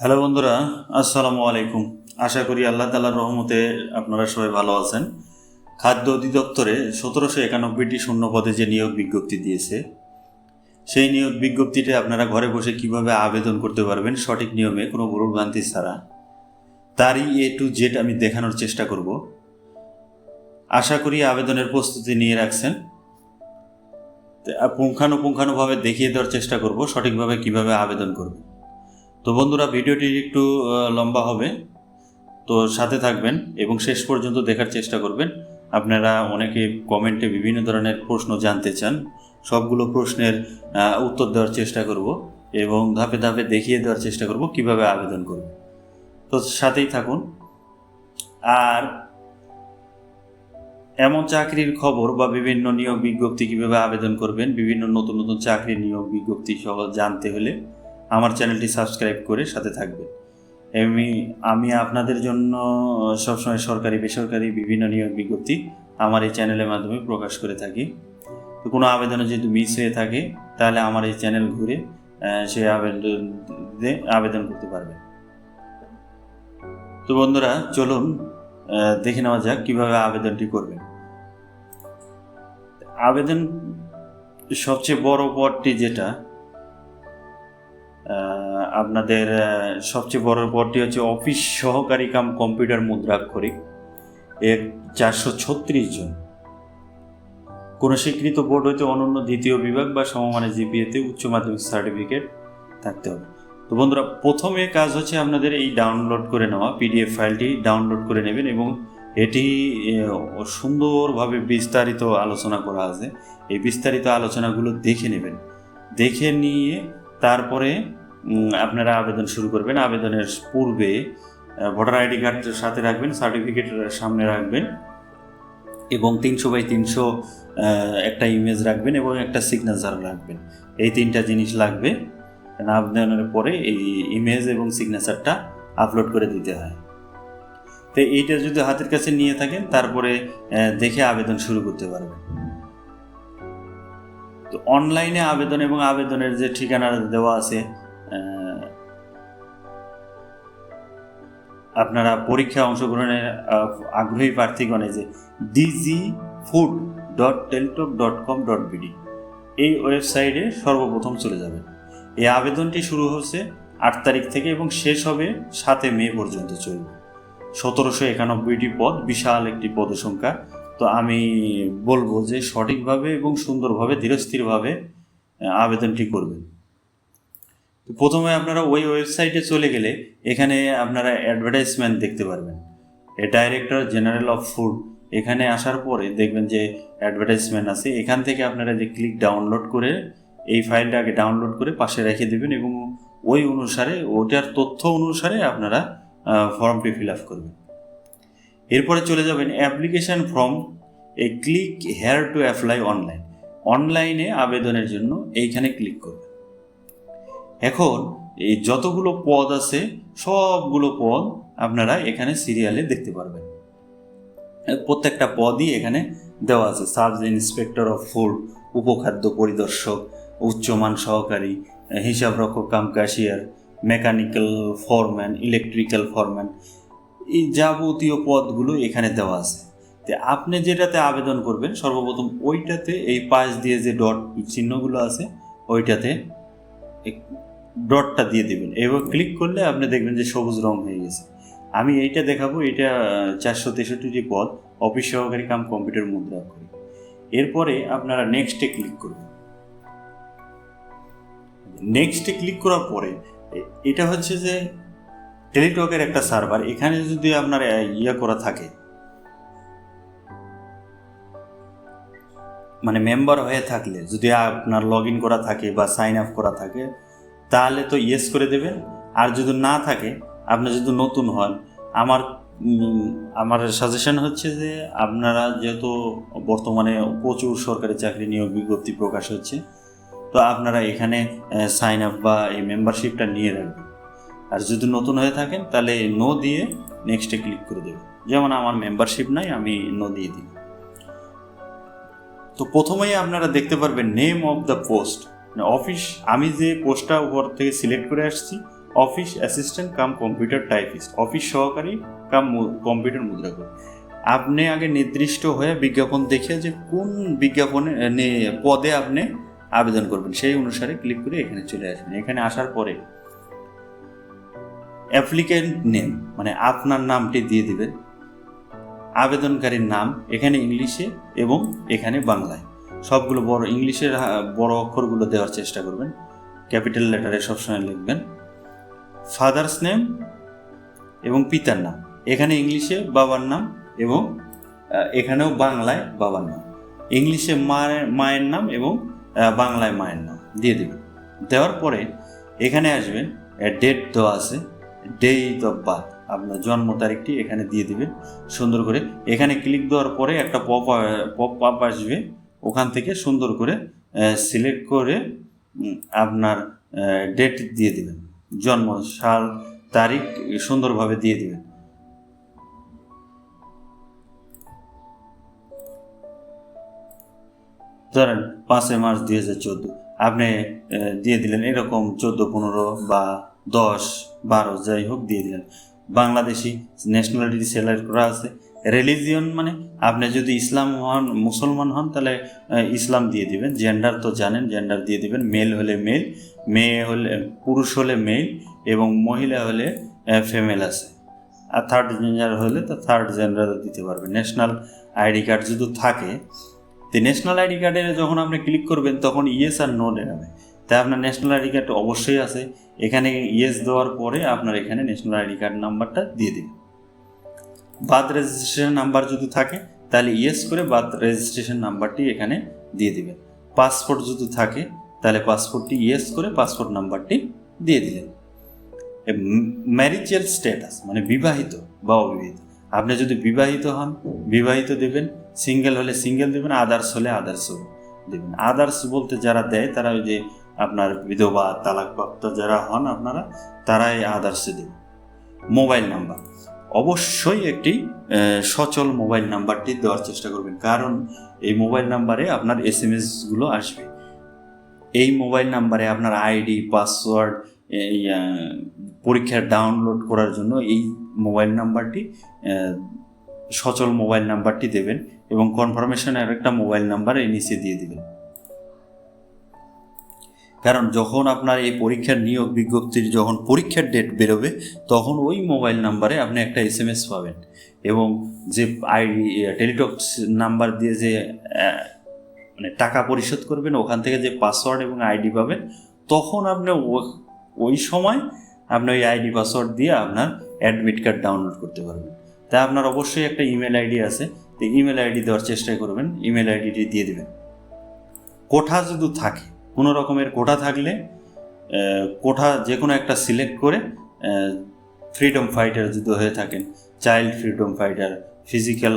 Hello বন্ধুরা, আসসালামু আলাইকুম। আশা করি আল্লাহ তালার রহমতে আপনারা সবাই ভালো আছেন। খাদ্য অধিদপ্তরে সতেরোশো একানব্বইটি শূন্য পদে যে নিয়োগ বিজ্ঞপ্তি দিয়েছে, সেই নিয়োগ বিজ্ঞপ্তিতে আপনারা ঘরে বসে কীভাবে আবেদন করতে পারবেন সঠিক নিয়মে কোনো ভুলভ্রান্তি ছাড়া, তারই এ টু জেড আমি দেখানোর চেষ্টা করব। আশা করি আবেদনের প্রস্তুতি নিয়ে রাখছেন। পুঙ্খানুপুঙ্খানুভাবে দেখিয়ে দেওয়ার চেষ্টা করব সঠিকভাবে কীভাবে আবেদন করবেন। তো বন্ধুরা, ভিডিওটি একটু লম্বা হবে। তো সাথে থাকবেন এবং শেষ পর্যন্ত দেখার চেষ্টা করবেন। আপনারা অনেকে কমেন্টে বিভিন্ন ধরনের প্রশ্ন জানতে চান, সবগুলো প্রশ্নের উত্তর দেওয়ার চেষ্টা করব এবং ধাপে ধাপে দেখিয়ে দেওয়ার চেষ্টা করব কীভাবে আবেদন করব। তো সাথেই থাকুন। আর এমন চাকরির খবর বা বিভিন্ন নিয়োগ বিজ্ঞপ্তি কীভাবে আবেদন করবেন, বিভিন্ন নতুন নতুন চাকরির নিয়োগ বিজ্ঞপ্তি সহ জানতে হলে আমার চ্যানেলটি সাবস্ক্রাইব করে সাথে থাকবেন এমনি আমি আপনাদের জন্য সবসময় সরকারি, বেসরকারি বিভিন্ন নিয়োগ বিজ্ঞপ্তি আমার এই চ্যানেলের মাধ্যমে প্রকাশ করে থাকি। তো কোনো আবেদনে যদি মিস হয়ে থাকে, তাহলে আমার এই চ্যানেল ঘুরে সেই আবেদন আবেদন করতে পারবেন। তো বন্ধুরা, চলুন দেখে নেওয়া যাক কীভাবে আবেদনটি করবেন। আবেদন সবচেয়ে বড় পদটি যেটা আপনাদের সবচেয়ে বড় পদটি হচ্ছে অফিস সহকারী কাম কম্পিউটার মুদ্রাক্ষরিক। এর চারশো ছত্রিশ জন। কোনো স্বীকৃত বোর্ড হইতে অনন্য দ্বিতীয় বিভাগ বা সমমানের জিপিএতে উচ্চ মাধ্যমিক সার্টিফিকেট থাকতে হবে। তো বন্ধুরা, প্রথমে কাজ হচ্ছে আপনাদের এই ডাউনলোড করে নেওয়া, পিডিএফ ফাইলটি ডাউনলোড করে নেবেন এবং এটি সুন্দরভাবে বিস্তারিত আলোচনা করা আছে। এই বিস্তারিত আলোচনাগুলো দেখে নেবেন। দেখে নিয়ে তারপরে আপনারা আবেদন শুরু করবেন। আবেদনের পূর্বে ভোটার আইডি কার্ড সাথে রাখবেন, সার্টিফিকেট সামনে রাখবেন এবং তিনশো বাই তিনশো একটা ইমেজ রাখবেন এবং একটা সিগনেচার রাখবেন। এই তিনটা জিনিস লাগবে। আবেদনের পরে এই ইমেজ এবং সিগনেচারটা আপলোড করে দিতে হয়। তো এইটা যদি হাতের কাছে নিয়ে থাকেন, তারপরে দেখে আবেদন শুরু করতে পারবেন। তো অনলাইনে আবেদন এবং আবেদনের যে ঠিকানা দেওয়া আছে আপনারা পরীক্ষা অংশগ্রহণের আগ্রহী প্রার্থীগণে যে DG food dot Teletalk dot com dot BD এই ওয়েবসাইটে সর্বপ্রথম চলে যাবেন। এই আবেদনটি শুরু হচ্ছে আট তারিখ থেকে এবং শেষ হবে সাতে মে পর্যন্ত চলবে। সতেরোশো একানব্বইটি পদ, বিশাল একটি পদসংখ্যা। তো আমি বলব যে সঠিকভাবে এবং সুন্দরভাবে, ধীরস্থিরভাবে আবেদনটি করবেন। প্রথমে আপনারা ওই ওয়েবসাইটে চলে গেলে এখানে আপনারা অ্যাডভার্টাইজমেন্ট দেখতে পারবেন। এ ডাইরেক্টর জেনারেল অফ ফুড, এখানে আসার পরে দেখবেন যে অ্যাডভার্টাইজমেন্ট আছে। এখান থেকে আপনারা যে ক্লিক ডাউনলোড করে এই ফাইলটাকে ডাউনলোড করে পাশে রেখে দেবেন এবং ওই অনুসারে, ওটার তথ্য অনুসারে আপনারা ফর্মটি ফিল আপ করবেন। এরপরে চলে যাবেন application form A click here to apply online অনলাইনে আবেদনের জন্য এইখানে ক্লিক করবেন। এখন এই যতগুলো পদ আছে, সবগুলো পদ আপনারা এখানে সিরিয়ালে দেখতে পারবেন। প্রত্যেকটা পদই এখানে দেওয়া আছে। সাব ইন্সপেক্টর অফ ফুড উপখাদ্য পরিদর্শক, উচ্চমান সহকারী, হিসাবরক্ষক, cum cashier mechanical foreman electrical foreman এই যাবতীয় পদগুলো এখানে দেওয়া আছে। তো আপনি যেটাতে আবেদন করবেন, সর্বপ্রথম ওইটাতে এই পাশ দিয়ে যে ডট চিহ্নগুলো আছে, ওইটাতে ডটটা দিয়ে দেবেন। এবার ক্লিক করলে আপনি দেখবেন যে সবুজ রং হয়ে গেছে। আমি এইটা দেখাবো এটা চারশো তেষট্টিটি পদ, অফিস সহকারী কাম কম্পিউটার মুদ্রা করি এরপরে আপনারা নেক্সটে ক্লিক করবেন। নেক্সটে ক্লিক করার পরে এটা হচ্ছে যে টেলিটকের একটা সার্ভার এখানে যদি আপনার ইয়ে করা থাকে মানে মেম্বার হয়ে থাকলে, যদি আপনার লগ ইন করা থাকে বা সাইন আপ করা থাকে, তাহলে তো ইয়েস করে দেবেন। আর যদি না থাকে, আপনি যদি নতুন হন, আমার আমার সাজেশন হচ্ছে যে আপনারা যেহেতু বর্তমানে প্রচুর সরকারি চাকরি নিয়োগ বিজ্ঞপ্তি প্রকাশ হচ্ছে, তো আপনারা এখানে সাইন আপ বা এই মেম্বারশিপটা নিয়ে রাখবেন। আর যদি নতুন হয়ে থাকেন, তাহলে নো দিয়ে নেক্সটে ক্লিক করে দেবেন। যেমন আমার মেম্বারশিপ নাই, আমি নো দিয়ে দিই তো প্রথমেই আপনারা দেখতে পারবেন name of the post office আমি যে পোস্টটা উপর থেকে সিলেক্ট করে আসছি office assistant cum computer typist office সহকারী কাম কম্পিউটার মুদ্রা করে আপনি আগে নির্দিষ্ট হয়ে বিজ্ঞাপন দেখে যে কোন বিজ্ঞাপনে পদে আপনি আবেদন করবেন, সেই অনুসারে ক্লিক করে এখানে চলে আসবেন। এখানে আসার পরে অ্যাপ্লিকেন্ট নেম মানে আপনার নামটি দিয়ে দিবেন। আবেদনকারীর নাম এখানে ইংলিশে এবং এখানে বাংলায়। সবগুলো বড় ইংলিশের বড় অক্ষরগুলো দেওয়ার চেষ্টা করবেন। ক্যাপিটাল লেটারে সবসময় লিখবেন। ফাদার্স নেম এবং পিতার নাম। এখানে ইংলিশে বাবার নাম এবং এখানেও বাংলায় বাবার নাম। ইংলিশে মায়ের মায়ের নাম এবং বাংলায় মায়ের নাম দিয়ে দেবেন। দেওয়ার পরে এখানে আসবেন ডেট দেওয়া আছে। ডেট অফ বার্থ আপনার জন্ম তারিখটি এখানে দিয়ে দিবেন সুন্দর করে এখানে ক্লিক দেওয়ার পরে একটা পপ পপ আপ আসবে। ওখান থেকে সুন্দর করে সিলেক্ট করে আপনার ডেট দিয়ে দেবেন। জন্ম, সাল, তারিখ সুন্দরভাবে দিয়ে দেবেন। ধরেন পাঁচই মার্চ দুই হাজার চোদ্দ, আপনি দিয়ে দিলেন এরকম চোদ্দ, পনেরো বা দশ, বারো, যাই হোক, দিয়ে দিলেন। বাংলাদেশি ন্যাশনালিটি সিলেক্ট করা আছে। রিলিজিয়ন মানে আপনি যদি ইসলাম হন, মুসলমান হন, তাহলে ইসলাম দিয়ে দিবেন। জেন্ডার তো জানেন জেন্ডার দিয়ে দিবেন। মেল হলে মেল মেয়ে হলে, পুরুষ হলে মেল এবং মহিলা হলে ফিমেল আছে। আর থার্ড জেন্ডার হলে তো থার্ড জেন্ডার দিতে পারবে। ন্যাশনাল আইডি কার্ড যদি থাকে, তো ন্যাশনাল আইডি কার্ডে যখন আপনি ক্লিক করবেন, তখন ইয়েস আর নো দেখাবে তাই আপনার ন্যাশনাল আইডি কার্ড অবশ্যই আছে। এখানে ইয়েস দেওয়ার পরে আপনার এখানে ন্যাশনাল আইডি কার্ড নাম্বারটা দিয়ে দিবেন বার্থ রেজিস্ট্রেশন নাম্বার যদি থাকে, তাহলে ইয়েস করে বার্থ রেজিস্ট্রেশন নাম্বারটি এখানে দিয়ে দিবেন। পাসপোর্ট যদি থাকে, তাহলে পাসপোর্টটি ইয়েস করে পাসপোর্ট নাম্বারটি দিয়ে দিলেন। ম্যারিজিয়াল স্ট্যাটাস মানে বিবাহিত বা অবিবাহিত। আপনি যদি বিবাহিত হন, বিবাহিত দেবেন সিঙ্গেল হলে সিঙ্গেল দেবেন আদার্স হলে আদার্স দেবেন। আদার্স বলতে যারা দেয়, তারা ওই যে আপনার বিধবা তালাকপ্রাপ্ত যারা হন আপনারা, তারাই আদার্সে দেবেন মোবাইল নাম্বার। অবশ্যই একটি সচল মোবাইল নাম্বারটি দেওয়ার চেষ্টা করবেন। কারণ এই মোবাইল নাম্বারে আপনার এস এম এসগুলো আসবে। এই মোবাইল নাম্বারে আপনার আইডি, পাসওয়ার্ড পরীক্ষার ডাউনলোড করার জন্য এই মোবাইল নাম্বারটি সচল মোবাইল নাম্বারটি দেবেন এবং কনফার্মেশনের একটা মোবাইল নাম্বার এই নিচে দিয়ে দিবেন। কারণ যখন আপনার এই পরীক্ষার নিয়োগ বিজ্ঞপ্তির যখন পরীক্ষার ডেট বেরোবে, তখন ওই মোবাইল নাম্বারে আপনি একটা এস এম এস পাবেন। এবং যে আইডি টেলিটক নাম্বার দিয়ে যে মানে টাকা পরিশোধ করবেন, ওখান থেকে যে পাসওয়ার্ড এবং আইডি পাবেন, তখন আপনি ওই সময় আপনি ওই আইডি পাসওয়ার্ড দিয়ে আপনার অ্যাডমিট কার্ড ডাউনলোড করতে পারবেন। তাই আপনার অবশ্যই একটা ইমেল আইডি আছে, তো ইমেল আইডি দেওয়ার চেষ্টা করবেন ইমেল আইডিটি দিয়ে দেবেন। কোঠা যদি থাকে কোনো রকমের কোঠা থাকলে কোঠা যে কোনো একটা সিলেক্ট করে ফ্রিডম ফাইটার যদি হয়ে থাকেন। Child freedom fighter physical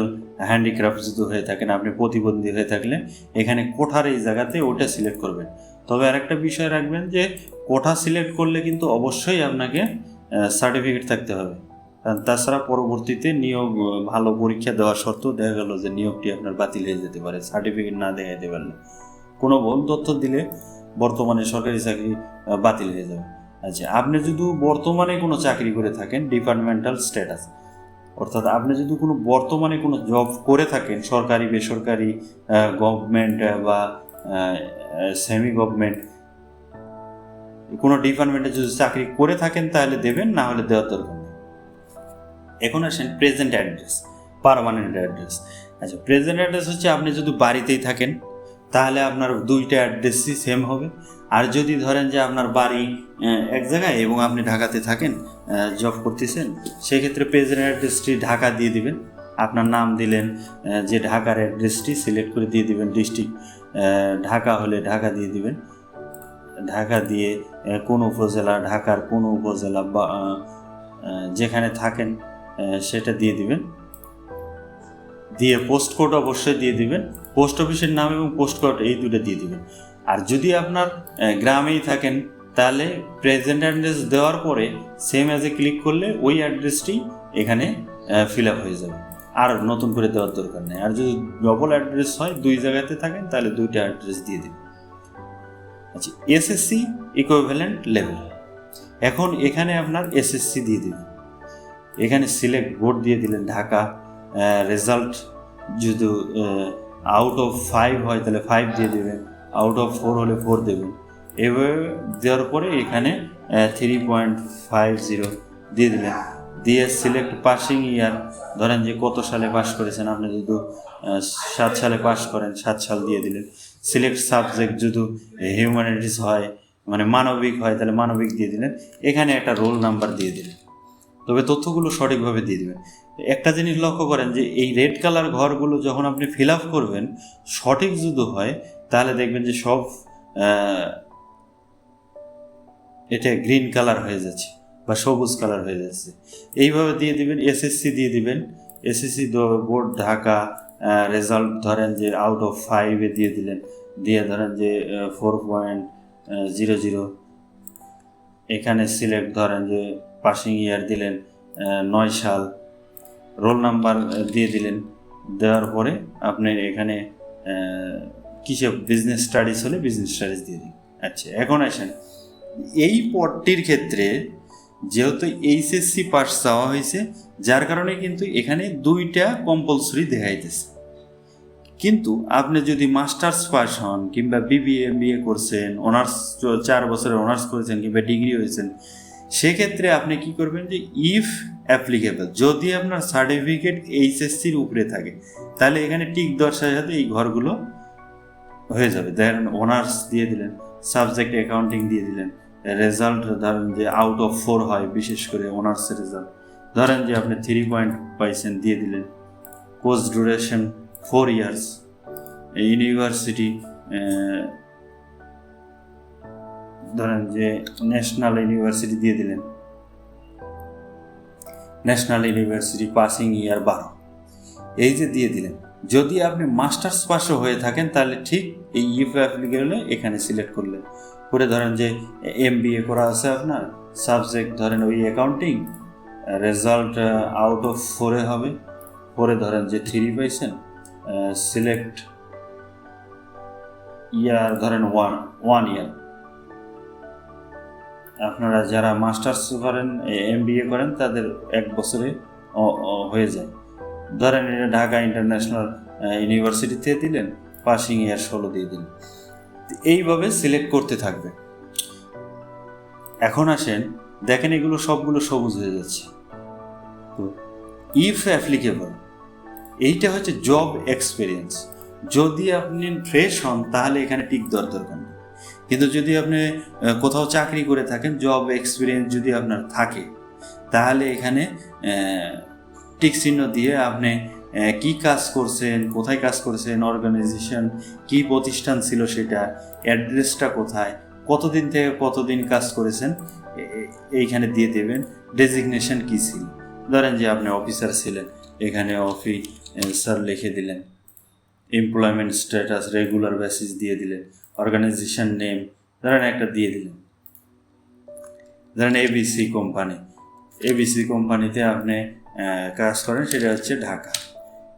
handicraft যদি হয়ে থাকেন, আপনি প্রতিবন্ধী হয়ে থাকলে এখানে কোঠার এই জায়গাতে ওটা সিলেক্ট করবেন। তবে আরেকটা বিষয় রাখবেন যে, কোঠা সিলেক্ট করলে কিন্তু অবশ্যই আপনাকে সার্টিফিকেট থাকতে হবে। কারণ তাছাড়া পরবর্তীতে নিয়োগ ভালো পরীক্ষা দেওয়ার সত্ত্বেও দেখা গেল যে নিয়োগটি আপনার বাতিল হয়ে যেতে পারে সার্টিফিকেট না দেখাইতে পারলে। কোনো ভুল তথ্য দিলে বর্তমানে সরকারি চাকরি বাতিল হয়ে যাবে। আচ্ছা আপনি যদি বর্তমানে কোনো চাকরি করে থাকেন ডিপার্টমেন্টাল স্ট্যাটাস অর্থাৎ আপনি যদি কোনো বর্তমানে কোনো জব করে থাকেন, সরকারি, বেসরকারি গভর্নমেন্ট বা সেমি গভর্নমেন্ট কোনো ডিপার্টমেন্টে যদি চাকরি করে থাকেন তাহলে দেবেন, না হলে দেওয়ার দরকার নেই। এখন আসেন প্রেজেন্ট অ্যাড্রেস পারমানেন্ট অ্যাড্রেস আচ্ছা প্রেজেন্ট অ্যাড্রেস হচ্ছে আপনি যদি বাড়িতেই থাকেন তাহলে আপনার দুইটা অ্যাড্রেসই সেম হবে। আর যদি ধরেন যে আপনার বাড়ি এক জায়গায় এবং আপনি ঢাকাতে থাকেন জব করতেছেন, সেক্ষেত্রে প্রেজেন্ট অ্যাড্রেসটি ঢাকা দিয়ে দিবেন। আপনার নাম দিলেন যে ঢাকার অ্যাড্রেসটি সিলেক্ট করে দিয়ে দিবেন ডিস্ট্রিক্ট ঢাকা হলে ঢাকা দিয়ে দিবেন। ঢাকা দিয়ে কোন উপজেলা, ঢাকার কোন উপজেলা বা যেখানে থাকেন সেটা দিয়ে দিবেন। দিয়ে পোস্ট কোড অবশ্যই দিয়ে দিবেন পোস্ট অফিসের নাম এবং পোস্ট কোড এই দুটো দিয়ে দিবেন। আর যদি আপনার গ্রামেই থাকেন, তাহলে প্রেজেন্ট অ্যাড্রেস দেওয়ার পরে সেম অ্যাজে ক্লিক করলে ওই অ্যাড্রেসটি এখানে ফিল আপ হয়ে যাবে। আর নতুন করে দেওয়ার দরকার নেই। আর যদি ডবল অ্যাড্রেস হয়, দুই জায়গাতে থাকেন, তাহলে দুইটা অ্যাড্রেস দিয়ে দিবেন। আচ্ছা এসএসসি ইকুইভ্যালেন্ট লেভেল এখন এখানে আপনার এসএসসি দিয়ে দিবেন। এখানে সিলেক্ট বোর্ড দিয়ে দিলেন ঢাকা। রেজাল্ট যদি আউট অফ ফাইভ হয়, তাহলে ফাইভ দিয়ে দেবেন। আউট অফ ফোর হলে ফোর দেবেন। এভাবে দেওয়ার পরে এখানে থ্রি পয়েন্ট ফাইভ জিরো দিয়ে দিলেন। দিয়ে সিলেক্ট পাসিং ইয়ার ধরেন যে কত সালে পাস করেছেন, আপনি যদি সাত সালে পাস করেন, সাত সাল দিয়ে দিলেন। সিলেক্ট সাবজেক্ট যদি হিউম্যানিটিস হয় মানে মানবিক হয়, তাহলে মানবিক দিয়ে দিলেন। এখানে একটা রোল নাম্বার দিয়ে দিলেন। তবে তথ্যগুলো সঠিকভাবে দিয়ে দিবেন। একটা জিনিস লক্ষ্য করেন যে এই রেড কালার ঘরগুলো যখন আপনি ফিল আপ করবেন, সঠিক যদি হয়, তাহলে দেখবেন যে সব এটা গ্রিন কালার হয়ে যাচ্ছে বা সবুজ কালার হয়ে যাচ্ছে। এইভাবে দিয়ে দিবেন এসএসসি দিয়ে দিবেন। এসএসসি বোর্ড ঢাকা রেজাল্ট ধরেন যে আউট অফ ফাইভে দিয়ে দিলেন। দিয়ে ধরেন যে ফোর পয়েন্ট জিরো জিরো এখানে সিলেক্ট ধরেন যে পাসিং ইয়ার দিলেন নয় সাল। রোল নাম্বার দিয়ে দিলেন। দেওয়ার পরে আপনি এখানে কিসে বিজনেস স্টাডিজ হলে বিজনেস স্টাডিজ দিয়ে দিন। আচ্ছা এখন আসেন। এই পদটির ক্ষেত্রে যেহেতু এইচএসসি পাস চাওয়া হয়েছে, যার কারণে কিন্তু এখানে দুইটা কম্পালসরি দেখাইতেছে। কিন্তু আপনি যদি মাস্টার্স পাস হন কিংবা বিবিএ বিএ করছেন অনার্স চার বছরের অনার্স করেছেন কিংবা ডিগ্রি হয়েছেন সেক্ষেত্রে আপনি কি করবেন যে ইফ অ্যাপ্লিকেবল যদি আপনার সার্টিফিকেট এইচএসসির উপরে থাকে, তাহলে এখানে টিক সাথে সাথে এই ঘরগুলো হয়ে যাবে। ধরেন অনার্স দিয়ে দিলেন সাবজেক্ট অ্যাকাউন্টিং দিয়ে দিলেন রেজাল্ট ধরেন যে আউট অফ ফোর হয়, বিশেষ করে অনার্সের রেজাল্ট ধরেন যে আপনি থ্রি পয়েন্ট পাইছেন, দিয়ে দিলেন। Course duration four years university ধরেন যে ন্যাশনাল ইউনিভার্সিটি দিয়ে দিলেন। ন্যাশনাল ইউনিভার্সিটি পাসিং ইয়ার বারো। এই যে দিয়ে দিলেন। যদি আপনি মাস্টার্স পাশও হয়ে থাকেন, তাহলে ঠিক এই ইফ অ্যাপ্লিকেবলে এখানে সিলেক্ট করলেন। করে ধরেন যে এম করা আছে আপনার। সাবজেক্ট ধরেন ওই অ্যাকাউন্টিং রেজাল্ট আউট অফ ফোরে হবে। পরে ধরেন যে থ্রি পাইছেন সিলেক্ট ইয়ার ধরেন ওয়ান ওয়ান ইয়ার আপনারা যারা মাস্টার্স করেন এম করেন, তাদের এক বছরে হয়ে যায়। ধরেন এটা ঢাকা ইন্টারন্যাশনাল ইউনিভার্সিটিতে দিলেন, পাসিং ইয়ার ষোলো দিয়ে দিলেন। এইভাবে সিলেক্ট করতে থাকবে। এখন আসেন, দেখেন এগুলো সবগুলো সবুজ হয়ে যাচ্ছে। তো ইফ অ্যাপ্লিকেবল এইটা হচ্ছে জব এক্সপিরিয়েন্স যদি আপনি ফ্রেশ হন, তাহলে এখানে টিক দরকার নেই। কিন্তু যদি আপনি কোথাও চাকরি করে থাকেন জব এক্সপিরিয়েন্স যদি আপনার থাকে, তাহলে এখানে টিক চিহ্ন দিয়ে আপনি কি কাজ করছেন, কোথায় কাজ করছেন অর্গানাইজেশন কি প্রতিষ্ঠান ছিল সেটা অ্যাড্রেসটা কোথায়, কতদিন থেকে কতদিন কাজ করেছেন এইখানে দিয়ে দেবেন ডেজিগনেশন কী ছিল? ধরেন যে আপনি অফিসার ছিলেন, এখানে অফিসার লিখে দিলেন এমপ্লয়মেন্ট স্ট্যাটাস রেগুলার বেসিস দিয়ে দিলেন অর্গানাইজেশন নেম ধরেন একটা দিয়ে দিলেন ধরেন এবিসি কোম্পানি এবিসি কোম্পানিতে আপনি কাজ করেন, সেটা হচ্ছে ঢাকা।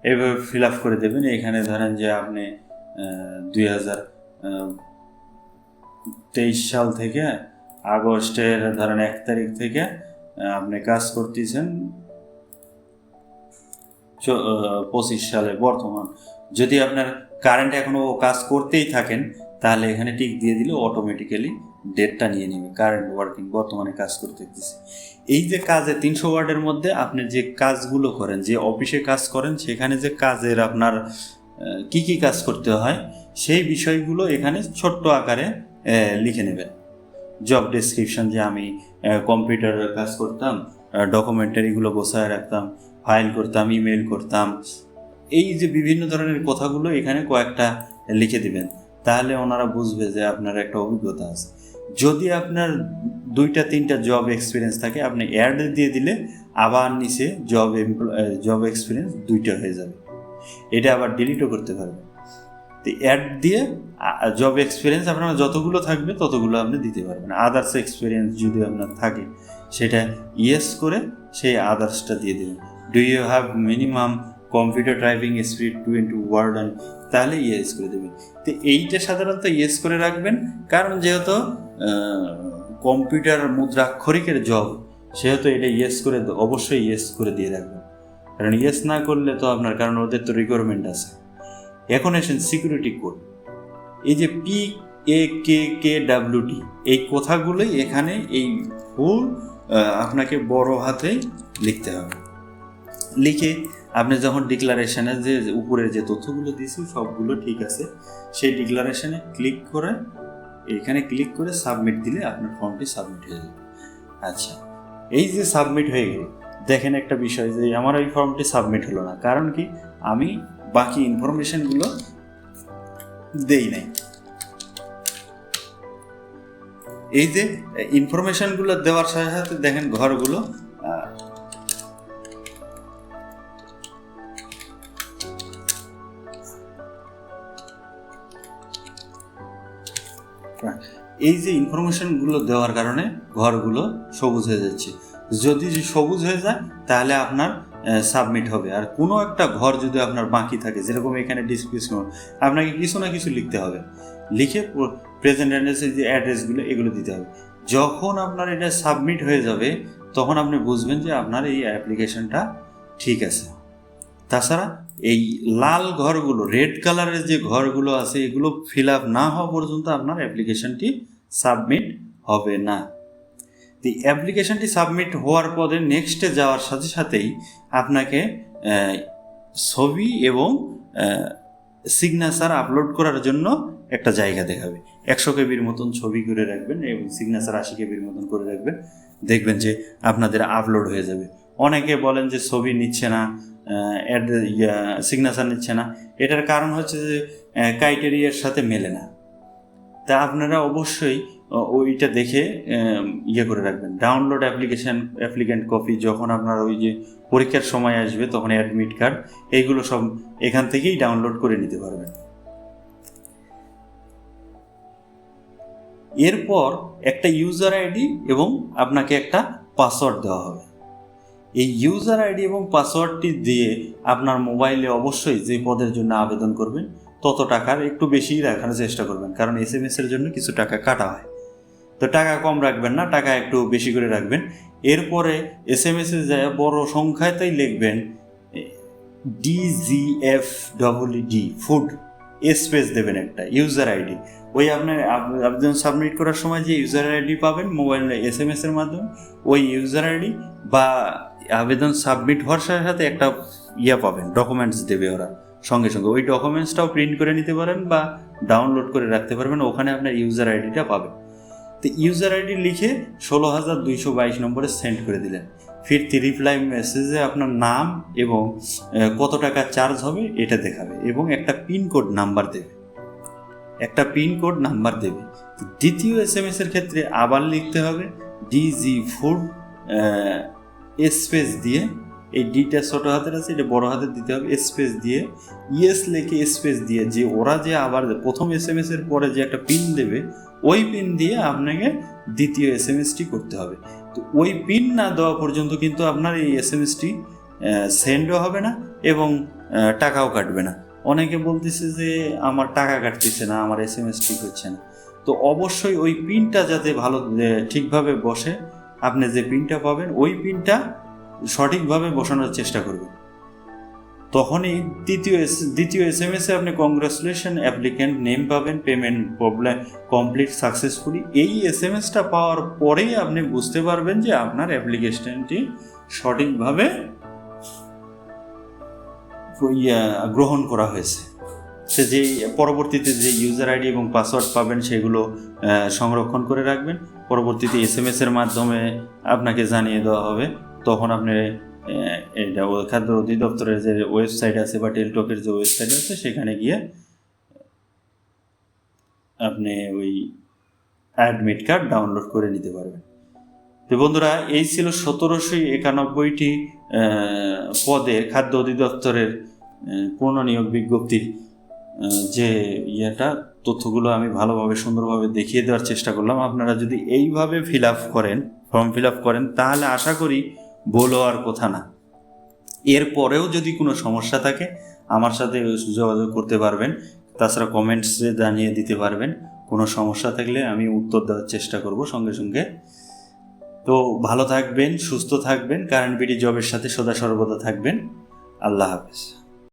এইভাবে ফিল আপ করে দেবেন। এখানে ধরেন যে আপনি দুই হাজার তেইশ সাল থেকে আগস্টের ধরেন এক তারিখ থেকে আপনি কাজ করতেছেন। পঁচিশ সালে বর্তমান। যদি আপনার কারেন্ট এখনও কাজ করতেই থাকেন তাহলে এখানে টিক দিয়ে দিলে অটোমেটিক্যালি ডেটটা নিয়ে নেবে কারেন্ট ওয়ার্কিং বর্তমানে কাজ করতে দিচ্ছে এই যে কাজে তিনশো ওয়ার্ডের মধ্যে আপনি যে কাজগুলো করেন, যে অফিসে কাজ করেন, সেখানে যে কাজের আপনার কি কি কাজ করতে হয়, সেই বিষয়গুলো এখানে ছোট্ট আকারে লিখে নেবেন। জব ডেসক্রিপশন যে আমি কম্পিউটারের কাজ করতাম ডকুমেন্টারিগুলো গোছায় রাখতাম ফাইল করতাম ইমেল করতাম, এই যে বিভিন্ন ধরনের কথাগুলো এখানে কয়েকটা লিখে দিবেন। তাহলে ওনারা বুঝবে যে আপনার একটা অভিজ্ঞতা আছে। যদি আপনার দুইটা, তিনটা জব এক্সপিরিয়েন্স থাকে, আপনি অ্যাড দিয়ে দিলে আবার নিচে জব জব এক্সপিরিয়েন্স দুইটা হয়ে যাবে। এটা আবার ডিলিটও করতে পারবেন। তো অ্যাড দিয়ে জব এক্সপিরিয়েন্স আপনার যতগুলো থাকবে, ততগুলো আপনি দিতে পারবেন। আদার্স এক্সপিরিয়েন্স যদি আপনার থাকে, সেটা ইয়েস করে সেই আদার্সটা দিয়ে দেবেন do you have minimum computer driving speed two into word and তাহলে ইয়েস করে দেবেন। তো এইটা সাধারণত ইয়েস করে রাখবেন। কারণ যেহেতু কম্পিউটার মুদ্রাক্ষরিকের জব সেহেতু এটা ইয়েস করে অবশ্যই ইয়েস করে দিয়ে রাখবেন। কারণ ইয়েস না করলে তো আপনার কারণ ওদের তো রিকোয়ারমেন্ট আছে। এখন এসেন সিকিউরিটি কোড এই যে P A K K W D এই কথাগুলোই এখানে এই ফুল আপনাকে বড় হাতে লিখতে হবে। লিখে আপনি যখন ডিক্লারেশনে যে উপরের যে তথ্যগুলো দিয়েছি, সবগুলো ঠিক আছে। সেই ডিক্লারেশনে ক্লিক করে, এখানে ক্লিক করে সাবমিট দিলে আপনার ফর্মটি সাবমিট হয়ে যাবে। আচ্ছা এই যে সাবমিট হয়ে গেল, দেখেন একটা বিষয় যে আমার এই ফর্মটি সাবমিট হলো না। কারণ কি? আমি বাকি ইনফরমেশনগুলো দেই নাই। এই যে ইনফরমেশনগুলো দেওয়ার সাথে সাথে দেখেন ঘরগুলো এই যে ইনফরমেশনগুলো দেওয়ার কারণে ঘরগুলো সবুজ হয়ে যাচ্ছে। যদি সবুজ হয়ে যায়, তাহলে আপনার সাবমিট হবে। আর কোনো একটা ঘর যদি আপনার বাকি থাকে, যেরকম এখানে ডিসক্রিপশন আপনাকে কিছু না কিছু লিখতে হবে। লিখে প্রেজেন্ট অ্যাড্রেসের যে অ্যাড্রেসগুলো এগুলো দিতে হবে। যখন আপনার এটা সাবমিট হয়ে যাবে, তখন আপনি বুঝবেন যে আপনার এই অ্যাপ্লিকেশনটা ঠিক আছে। তাছাড়া এই লাল ঘরগুলো রেড কালারের যে ঘরগুলো আছে, এগুলো ফিল আপ না হওয়া পর্যন্ত আপনার অ্যাপ্লিকেশনটি সাবমিট হবে না। তো অ্যাপ্লিকেশনটি সাবমিট হওয়ার পরে নেক্সটে যাওয়ার সাথে সাথেই আপনাকে ছবি এবং সিগনেচার আপলোড করার জন্য একটা জায়গা দেখাবে। একশো কেবির মতন ছবি করে রাখবেন এবং সিগনেচার আশি কেবির মতন করে রাখবেন। দেখবেন যে আপনাদের আপলোড হয়ে যাবে। অনেকে বলেন যে ছবি নিচ্ছে না সিগনেচার নিচ্ছে না। এটার কারণ হচ্ছে যে ক্রাইটেরিয়ার সাথে মেলে না। তা আপনারা অবশ্যই ওইটা দেখে ইয়ে করে রাখবেন। ডাউনলোড অ্যাপ্লিকেশন অ্যাপ্লিকেন্ট কপি যখন আপনার ওই যে পরীক্ষার সময় আসবে, তখন অ্যাডমিট কার্ড এইগুলো সব এখান থেকেই ডাউনলোড করে নিতে পারবেন। এরপর একটা ইউজার আইডি এবং আপনাকে একটা পাসওয়ার্ড দেওয়া হবে। এই ইউজার আইডি এবং পাসওয়ার্ডটি দিয়ে আপনার মোবাইলে অবশ্যই যে পদের জন্য আবেদন করবেন তত টাকার একটু বেশিই রাখার চেষ্টা করবেন, কারণ এস এম এর জন্য কিছু টাকা কাটা হয়। তো টাকা কম রাখবেন না, টাকা একটু বেশি করে রাখবেন। এরপরে এস এম এস যায় বড় সংখ্যাতেই লিখবেন DGF double D food space দেবেন একটা ইউজার আইডি ওই আপনার আব- আবেদন সাবমিট করার সময় যে ইউজার আইডি পাবেন মোবাইল এস এম এস এর মাধ্যমে, ওই ইউজার আইডি বা আবেদন সাবমিট হওয়ার সাথে সাথে একটা ইয়া পাবেন ডকুমেন্টস দেবে ওরা। সঙ্গে সঙ্গে। ওই ডকুমেন্টসটাও প্রিন্ট করে নিতে পারেন বা ডাউনলোড করে রাখতে পারবেন। ওখানে আপনার ইউজার আইডিটা পাবেন। তো ইউজার আইডি লিখে ষোলো হাজার দুইশো বাইশ নম্বরে সেন্ড করে দিলেন। ফিরতি রিপ্লাই মেসেজে আপনার নাম এবং কত টাকা চার্জ হবে এটা দেখাবে এবং একটা পিনকোড নাম্বার দেবে। একটা পিনকোড নাম্বার দেবে। দ্বিতীয় এস এম এর ক্ষেত্রে আবার লিখতে হবে ডিজি ফুড স্পেস দিয়ে এই ডিটা ছোট হাতের আছে, এটা বড় হাতের দিতে হবে স্পেস দিয়ে। ইয়েস লিখে স্পেস দিয়ে, যে ওরা যে আবার প্রথম এস এম এর পরে যে একটা পিন দেবে, ওই পিন দিয়ে আপনাকে দ্বিতীয় এস এম এসটি করতে হবে। তো ওই পিন না দেওয়া পর্যন্ত কিন্তু আপনার এই এস এম এসটি সেন্ডও হবে না এবং টাকাও কাটবে না। অনেকে বলতেছে যে আমার টাকা কাটতেছে না, আমার এস এম এস ঠিক হচ্ছে না। তো অবশ্যই ওই পিনটা যাতে ভালো ঠিকভাবে বসে, আপনি যে পিনটা পাবেন, ওই পিনটা সঠিকভাবে বসানোর চেষ্টা করবেন তখনই তৃতীয় দ্বিতীয় এস এম এসে আপনি কংগ্রাচুলেশন অ্যাপ্লিক্যান্ট নেম পাবেন পেমেন্ট প্রবলেম কমপ্লিট সাকসেসফুলি এই এস এম এসটা পাওয়ার পরেই আপনি বুঝতে পারবেন যে আপনার অ্যাপ্লিকেশনটি সঠিকভাবে গ্রহণ করা হয়েছে। সে যে পরবর্তীতে যে ইউজার আইডি এবং পাসওয়ার্ড পাবেন সেগুলো সংরক্ষণ করে রাখবেন। পরবর্তীতে এস এম এস এর মাধ্যমে আপনাকে জানিয়ে দেওয়া হবে। তখন আপনি এটা খাদ্য অধিদপ্তরের যে ওয়েবসাইট আছে বা টেলটকের যে ওয়েবসাইট আছে, সেখানে গিয়ে আপনি ওই অ্যাডমিট কার্ড ডাউনলোড করে নিতে পারবেন। তো বন্ধুরা, এই ছিল সতেরোশো একানব্বইটি পদে খাদ্য অধিদপ্তরের পূর্ণ নিয়োগ বিজ্ঞপ্তির যে ইয়েটা, তথ্যগুলো আমি ভালোভাবে, সুন্দরভাবে দেখিয়ে দেওয়ার চেষ্টা করলাম। আপনারা যদি এইভাবে ফিল আপ করেন ফর্ম ফিল আপ করেন, তাহলে আশা করি ভুল হওয়ার কথা না। এরপরেও যদি কোনো সমস্যা থাকে, আমার সাথে যোগাযোগ করতে পারবেন। তাছাড়া কমেন্টসে জানিয়ে দিতে পারবেন। কোনো সমস্যা থাকলে আমি উত্তর দেওয়ার চেষ্টা করব সঙ্গে সঙ্গে। তো ভালো থাকবেন, সুস্থ থাকবেন। কারেন্ট বিডি জবের সাথে সদা সর্বদা থাকবেন। আল্লাহ হাফেজ।